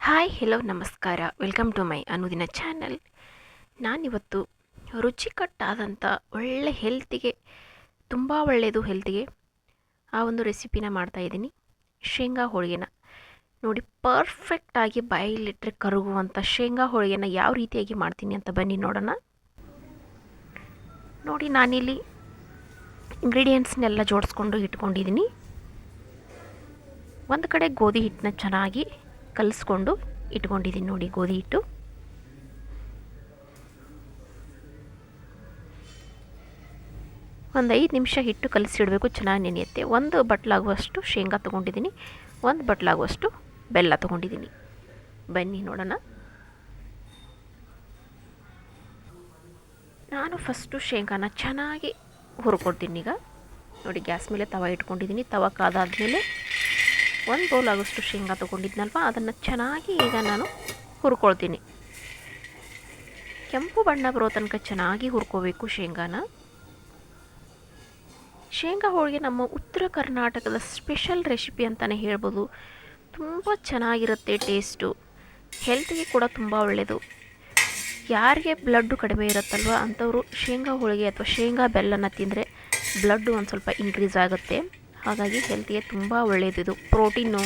Hi hello ನಮಸ್ಕಾರ. Welcome to my Anudina channel ನಾನಿವತ್ತು ರುಚಿಕಟ್ಟಾದಂಥ ಒಳ್ಳೆ ಹೆಲ್ತಿಗೆ ತುಂಬ ಒಳ್ಳೆಯದು ಹೆಲ್ತಿಗೆ ಆ ಒಂದು ರೆಸಿಪಿನ ಮಾಡ್ತಾಯಿದ್ದೀನಿ ಶೇಂಗಾ ಹೋಳಿಗೆನ. ನೋಡಿ ಪರ್ಫೆಕ್ಟಾಗಿ ಬಾಯಲ್ಲಿಟ್ಟರೆ ಕರಗುವಂಥ ಶೇಂಗಾ ಹೋಳಿಗೆನ ಯಾವ ರೀತಿಯಾಗಿ ಮಾಡ್ತೀನಿ ಅಂತ ಬನ್ನಿ ನೋಡೋಣ. ನೋಡಿ, ನಾನಿಲ್ಲಿ ಇಂಗ್ರೀಡಿಯೆಂಟ್ಸ್ನೆಲ್ಲ ಜೋಡಿಸ್ಕೊಂಡು ಇಟ್ಕೊಂಡಿದ್ದೀನಿ. ಒಂದು ಕಡೆ ಗೋಧಿ ಹಿಟ್ಟನ್ನ ಚೆನ್ನಾಗಿ ಕಲಿಸ್ಕೊಂಡು ಇಟ್ಕೊಂಡಿದ್ದೀನಿ ನೋಡಿ, ಗೋಧಿ ಹಿಟ್ಟು. ಒಂದು ಐದು ನಿಮಿಷ ಹಿಟ್ಟು ಕಲಿಸಿಡಬೇಕು ಚೆನ್ನಾಗಿ ನೆನೆಯುತ್ತೆ. ಒಂದು ಬಟ್ಲಾಗುವಷ್ಟು ಶೇಂಗಾ ತೊಗೊಂಡಿದ್ದೀನಿ, ಒಂದು ಬಟ್ಲಾಗುವಷ್ಟು ಬೆಲ್ಲ ತೊಗೊಂಡಿದ್ದೀನಿ. ಬನ್ನಿ ನೋಡೋಣ. ನಾನು ಫಸ್ಟು ಶೇಂಗಾನ ಚೆನ್ನಾಗಿ ಹುರ್ಕೊಡ್ತೀನಿ ಈಗ. ನೋಡಿ, ಗ್ಯಾಸ್ ಮೇಲೆ ತವ ಇಟ್ಕೊಂಡಿದ್ದೀನಿ. ತವ ಕಾದಾದ್ಮೇಲೆ ಒಂದು ಬೌಲ್ ಆಗೋಷ್ಟು ಶೇಂಗಾ ತೊಗೊಂಡಿದ್ನಲ್ವ? ಅದನ್ನು ಚೆನ್ನಾಗಿ ಈಗ ನಾನು ಹುರ್ಕೊಳ್ತೀನಿ. ಕೆಂಪು ಬಣ್ಣ ಬರೋ ತನಕ ಚೆನ್ನಾಗಿ ಹುರ್ಕೋಬೇಕು ಶೇಂಗಾನ. ಶೇಂಗಾ ಹೋಳಿಗೆ ನಮ್ಮ ಉತ್ತರ ಕರ್ನಾಟಕದ ಸ್ಪೆಷಲ್ ರೆಸಿಪಿ ಅಂತಲೇ ಹೇಳ್ಬೋದು. ತುಂಬ ಚೆನ್ನಾಗಿರುತ್ತೆ ಟೇಸ್ಟು. ಹೆಲ್ತ್ಗೆ ಕೂಡ ತುಂಬ ಒಳ್ಳೆಯದು ಯಾರಿಗೆ ಬ್ಲಡ್ಡು ಕಡಿಮೆ ಇರುತ್ತಲ್ವ, ಅಂಥವರು ಶೇಂಗಾ ಹೋಳಿಗೆ ಅಥವಾ ಶೇಂಗಾ ಬೆಲ್ಲನ ತಿಂದರೆ ಬ್ಲಡ್ಡು ಒಂದು ಸ್ವಲ್ಪ ಇನ್ಕ್ರೀಸ್ ಆಗುತ್ತೆ. ಹಾಗಾಗಿ ಹೆಲ್ತಿಗೆ ತುಂಬ ಒಳ್ಳೆಯದು ಇದು ಪ್ರೋಟೀನು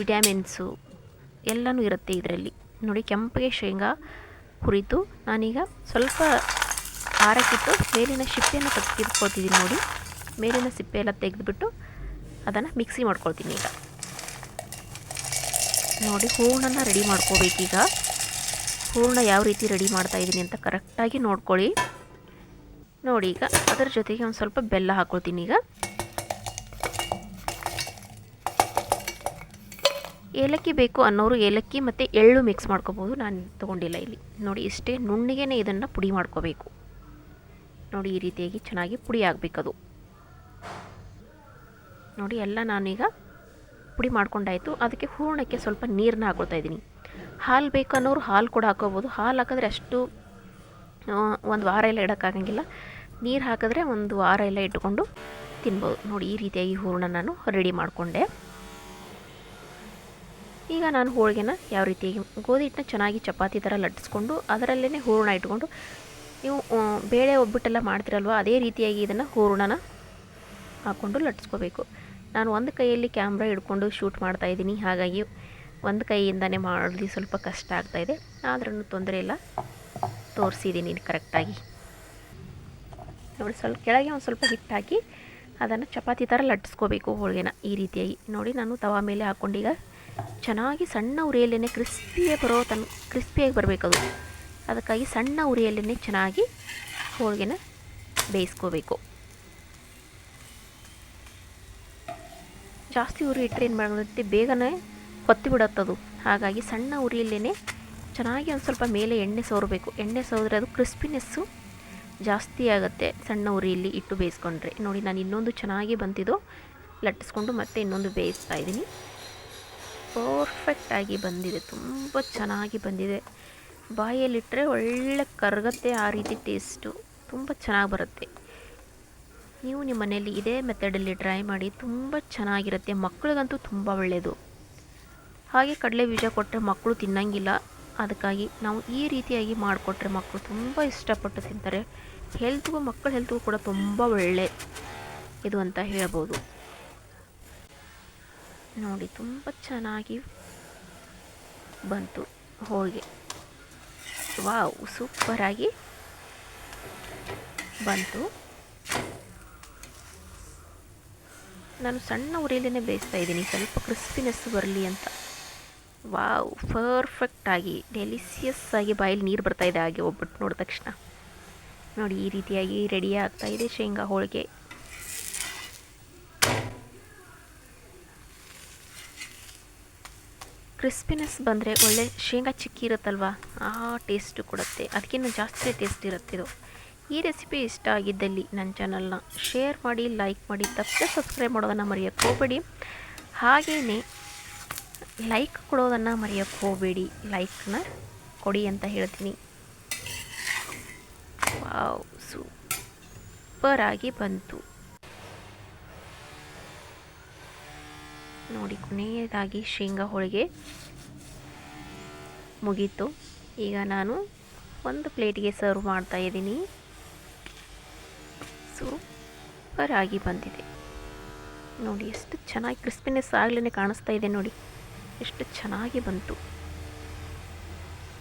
ವಿಟ್ಯಾಮಿನ್ಸು ಎಲ್ಲನೂ ಇರುತ್ತೆ ಇದರಲ್ಲಿ. ನೋಡಿ, ಕೆಂಪಗೆ ಶೇಂಗಾ ಹುರಿತು ನಾನೀಗ ಸ್ವಲ್ಪ ಆರಕ್ಕಿಟ್ಟು ಮೇಲಿನ ಸಿಪ್ಪೆಯನ್ನು ತೆಗೆದುಕೊಳ್ತಿದ್ದೀನಿ ನೋಡಿ. ಮೇಲಿನ ಸಿಪ್ಪೆ ಎಲ್ಲ ತೆಗೆದುಬಿಟ್ಟು ಅದನ್ನು ಮಿಕ್ಸಿ ಮಾಡ್ಕೊಳ್ತೀನಿ ಈಗ. ನೋಡಿ, ಹೂರ್ಣನ ರೆಡಿ ಮಾಡ್ಕೋಬೇಕೀಗ. ಹೂರ್ಣ ಯಾವ ರೀತಿ ರೆಡಿ ಮಾಡ್ತಾ ಇದ್ದೀನಿ ಅಂತ ಕರೆಕ್ಟಾಗಿ ನೋಡ್ಕೊಳ್ಳಿ. ನೋಡಿ, ಈಗ ಅದರ ಜೊತೆಗೆ ಒಂದು ಸ್ವಲ್ಪ ಬೆಲ್ಲ ಹಾಕ್ಕೊಳ್ತೀನಿ ಈಗ. ಏಲಕ್ಕಿ ಬೇಕು ಅನ್ನೋರು ಏಲಕ್ಕಿ ಮತ್ತು ಎಳ್ಳು ಮಿಕ್ಸ್ ಮಾಡ್ಕೋಬೋದು. ನಾನು ತೊಗೊಂಡಿಲ್ಲ ಇಲ್ಲಿ. ನೋಡಿ, ಇಷ್ಟೇ ನುಣ್ಣಿಗೆ ಇದನ್ನು ಪುಡಿ ಮಾಡ್ಕೋಬೇಕು. ನೋಡಿ, ಈ ರೀತಿಯಾಗಿ ಚೆನ್ನಾಗಿ ಪುಡಿ ಆಗಬೇಕದು. ನೋಡಿ, ಎಲ್ಲ ನಾನೀಗ ಪುಡಿ ಮಾಡ್ಕೊಂಡಾಯಿತು. ಅದಕ್ಕೆ ಹೂರಣಕ್ಕೆ ಸ್ವಲ್ಪ ನೀರನ್ನ ಹಾಕೊಳ್ತಾ ಇದ್ದೀನಿ. ಹಾಲು ಬೇಕು ಅನ್ನೋರು ಹಾಲು ಕೂಡ ಹಾಕೋಬೋದು. ಹಾಲು ಹಾಕಿದ್ರೆ ಅಷ್ಟು ಒಂದು ವಾರ ಎಲ್ಲ ಇಡೋಕ್ಕಾಗಂಗಿಲ್ಲ. ನೀರು ಹಾಕಿದ್ರೆ ಒಂದು ವಾರ ಎಲ್ಲ ಇಟ್ಕೊಂಡು ತಿನ್ಬೋದು. ನೋಡಿ, ಈ ರೀತಿಯಾಗಿ ಹೂರಣ ನಾನು ರೆಡಿ ಮಾಡಿಕೊಂಡೆ. ಈಗ ನಾನು ಹೋಳಿಗೆನ ಯಾವ ರೀತಿಯಾಗಿ ಗೋಧಿ ಹಿಟ್ಟನ್ನ ಚೆನ್ನಾಗಿ ಚಪಾತಿ ಥರ ಲಟ್ಟಿಸ್ಕೊಂಡು ಅದರಲ್ಲೇ ಹೂರಣ ಇಟ್ಕೊಂಡು ನೀವು ಬೇಳೆ ಒಬ್ಬಿಟ್ಟೆಲ್ಲ ಮಾಡ್ತಿರಲ್ವ, ಅದೇ ರೀತಿಯಾಗಿ ಇದನ್ನು ಹೂರಣನ ಹಾಕ್ಕೊಂಡು ಲಟ್ಟಿಸ್ಕೋಬೇಕು. ನಾನು ಒಂದು ಕೈಯಲ್ಲಿ ಕ್ಯಾಮ್ರಾ ಹಿಡ್ಕೊಂಡು ಶೂಟ್ ಮಾಡ್ತಾ ಇದ್ದೀನಿ, ಹಾಗಾಗಿ ಒಂದು ಕೈಯಿಂದನೇ ಮಾಡೋದು ಸ್ವಲ್ಪ ಕಷ್ಟ ಆಗ್ತಾಯಿದೆ ಆದ್ರೂ ತೊಂದರೆ ಇಲ್ಲ. ತೋರಿಸಿದ್ದೀನಿ ಕರೆಕ್ಟಾಗಿ. ನೋಡಿ, ಸ್ವಲ್ಪ ಕೆಳಗೆ ಒಂದು ಸ್ವಲ್ಪ ಹಿಟ್ಟು ಹಾಕಿ ಅದನ್ನು ಚಪಾತಿ ಥರ ಲಟ್ಟಿಸ್ಕೋಬೇಕು ಹೋಳಿಗೆನ ಈ ರೀತಿಯಾಗಿ. ನೋಡಿ, ನಾನು ತವಾ ಮೇಲೆ ಹಾಕ್ಕೊಂಡೀಗ ಚೆನ್ನಾಗಿ ಸಣ್ಣ ಉರಿಯಲ್ಲೇ ಕ್ರಿಸ್ಪಿಯೇ ಬರೋ ತನ್, ಕ್ರಿಸ್ಪಿಯಾಗಿ ಬರಬೇಕದು. ಅದಕ್ಕಾಗಿ ಸಣ್ಣ ಉರಿಯಲ್ಲೇ ಚೆನ್ನಾಗಿ ಹೋಳಿಗೆನ ಬೇಯಿಸ್ಕೋಬೇಕು. ಜಾಸ್ತಿ ಉರಿ ಇಟ್ಟರೆ ಏನು ಮಾಡುತ್ತೆ ಬೇಗನೆ ಹೊತ್ತಿ ಬಿಡತ್ತದು. ಹಾಗಾಗಿ ಸಣ್ಣ ಉರಿಯಲ್ಲೇ ಚೆನ್ನಾಗಿ ಒಂದು ಸ್ವಲ್ಪ ಮೇಲೆ ಎಣ್ಣೆ ಸೋರಬೇಕು. ಎಣ್ಣೆ ಸೋದ್ರೆ ಅದು ಕ್ರಿಸ್ಪಿನೆಸ್ಸು ಜಾಸ್ತಿ ಆಗುತ್ತೆ ಸಣ್ಣ ಉರಿಯಲ್ಲಿ ಇಟ್ಟು ಬೇಯಿಸ್ಕೊಂಡ್ರೆ. ನೋಡಿ, ನಾನು ಇನ್ನೊಂದು ಚೆನ್ನಾಗಿ ಬಂತಿದ್ದು. ಲಟ್ಟಿಸ್ಕೊಂಡು ಮತ್ತೆ ಇನ್ನೊಂದು ಬೇಯಿಸ್ತಾ ಇದ್ದೀನಿ. ಪರ್ಫೆಕ್ಟಾಗಿ ಬಂದಿದೆ. ತುಂಬ ಚೆನ್ನಾಗಿ ಬಂದಿದೆ. ಬಾಯಲ್ಲಿಟ್ಟರೆ ಒಳ್ಳೆ ಕರಗತ್ತೆ ಆ ರೀತಿ ಟೇಸ್ಟು ತುಂಬ ಚೆನ್ನಾಗಿ ಬರುತ್ತೆ. ನೀವು ನಿಮ್ಮ ಮನೆಯಲ್ಲಿ ಇದೇ ಮೆಥಡಲ್ಲಿ ಟ್ರೈ ಮಾಡಿ ತುಂಬ ಚೆನ್ನಾಗಿರುತ್ತೆ. ಮಕ್ಕಳಿಗಂತೂ ತುಂಬ ಒಳ್ಳೆಯದು ಹಾಗೆ ಕಡಲೆ ಬೀಜ ಕೊಟ್ಟರೆ ಮಕ್ಕಳು ತಿನ್ನಂಗಿಲ್ಲ. ಅದಕ್ಕಾಗಿ ನಾವು ಈ ರೀತಿಯಾಗಿ ಮಾಡಿಕೊಟ್ರೆ ಮಕ್ಕಳು ತುಂಬ ಇಷ್ಟಪಟ್ಟು ತಿಂತಾರೆ. ಹೆಲ್ತ್ಗೂ ಮಕ್ಕಳ ಹೆಲ್ತ್ಗೂ ಕೂಡ ತುಂಬ ಒಳ್ಳೆ. ಇದು ಅಂತ ಹೇಳ್ಬೋದು. ನೋಡಿ, ತುಂಬ ಚೆನ್ನಾಗಿ ಬಂತು ಹೋಳಿಗೆ. ವಾವ್ ಸೂಪರಾಗಿ ಬಂತು. ನಾನು ಸಣ್ಣ ಉರಿಯಲ್ಲೇ ಬೇಯಿಸ್ತಾ ಇದ್ದೀನಿ, ಸ್ವಲ್ಪ ಕ್ರಿಸ್ಪಿನೆಸ್ ಬರಲಿ ಅಂತ. ವಾವ್ ಪರ್ಫೆಕ್ಟಾಗಿ ಡೆಲಿಸಿಯಸ್ ಆಗಿ ಬಾಯಲ್ಲಿ ನೀರು ಬರ್ತಾ ಇದೆ, ಹಾಗೆ ಒಬ್ಬಟ್ಟು ನೋಡಿದ ತಕ್ಷಣ. ನೋಡಿ, ಈ ರೀತಿಯಾಗಿ ರೆಡಿ ಇದೆ ಶೇಂಗಾ ಹೋಳಿಗೆ. ಕ್ರಿಸ್ಪಿನೆಸ್ ಬಂದರೆ ಒಳ್ಳೆ ಶೇಂಗಾ ಚಿಕ್ಕಿ ಇರುತ್ತಲ್ವ? ಆ ಟೇಸ್ಟು ಕೊಡುತ್ತೆ. ಅದಕ್ಕಿಂತ ಜಾಸ್ತಿ ಟೇಸ್ಟ್ ಇರುತ್ತೆ ಇದು. ಈ ರೆಸಿಪಿ ಇಷ್ಟ ಆಗಿದ್ದಲ್ಲಿ ನನ್ನ ಚಾನಲ್ನ ಶೇರ್ ಮಾಡಿ ಲೈಕ್ ಮಾಡಿ, ತಪ್ಪದೆ ಸಬ್ಸ್ಕ್ರೈಬ್ ಮಾಡೋದನ್ನು ಮರೆಯೋಕ್ಕೆ ಹೋಗಬೇಡಿ. ಹಾಗೆಯೇ ಲೈಕ್ ಕೊಡೋದನ್ನು ಮರೆಯೋಕ್ಕೆ ಹೋಗಬೇಡಿ. ಲೈಕ್ನ ಕೊಡಿ ಅಂತ ಹೇಳ್ತೀನಿ. ವಾವ್ ಸೂಪರಾಗಿ ಬಂತು. ನೋಡಿ ಕೊನೆಯದಾಗಿ ಶೇಂಗಾ ಹೋಳಿಗೆ ಮುಗೀತು. ಈಗ ನಾನು ಒಂದು ಪ್ಲೇಟಿಗೆ ಸರ್ವ್ ಮಾಡ್ತಾ ಇದ್ದೀನಿ. ಸೂಪರ್ ಆಗಿ ಬಂದಿದೆ. ನೋಡಿ, ಎಷ್ಟು ಚೆನ್ನಾಗಿ ಕ್ರಿಸ್ಪಿನೆಸ್ ಆಗಲೇ ಕಾಣಿಸ್ತಾ ಇದೆ ನೋಡಿ. ಎಷ್ಟು ಚೆನ್ನಾಗಿ ಬಂತು.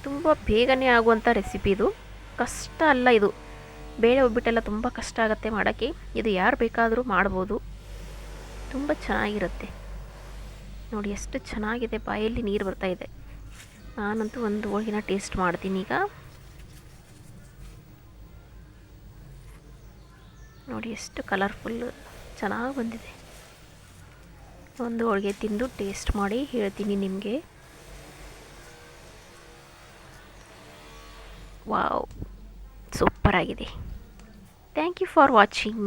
ತುಂಬ ಬೇಗನೆ ಆಗುವಂಥ ರೆಸಿಪಿ ಇದು. ಕಷ್ಟ ಅಲ್ಲ ಇದು. ಬೇಳೆ ಒಬ್ಬಿಟ್ಟೆಲ್ಲ ತುಂಬ ಕಷ್ಟ ಆಗುತ್ತೆ ಮಾಡೋಕ್ಕೆ. ಇದು ಯಾರು ಬೇಕಾದರೂ ಮಾಡ್ಬೋದು. ತುಂಬ ಚೆನ್ನಾಗಿರುತ್ತೆ. ನೋಡಿ, ಎಷ್ಟು ಚೆನ್ನಾಗಿದೆ. ಬಾಯಲ್ಲಿ ನೀರು ಬರ್ತಾ ಇದೆ. ನಾನಂತೂ ಒಂದು ಹೋಳಿಗೆನ ಟೇಸ್ಟ್ ಮಾಡ್ತೀನಿ ಈಗ. ನೋಡಿ, ಎಷ್ಟು ಕಲರ್ಫುಲ್ ಚೆನ್ನಾಗಿ ಬಂದಿದೆ. ಒಂದು ಹೋಳಿಗೆ ತಿಂದು ಟೇಸ್ಟ್ ಮಾಡಿ ಹೇಳ್ತೀನಿ ನಿಮಗೆ. ವಾವ್, ಸೂಪರ್ ಆಗಿದೆ. Thank you for watching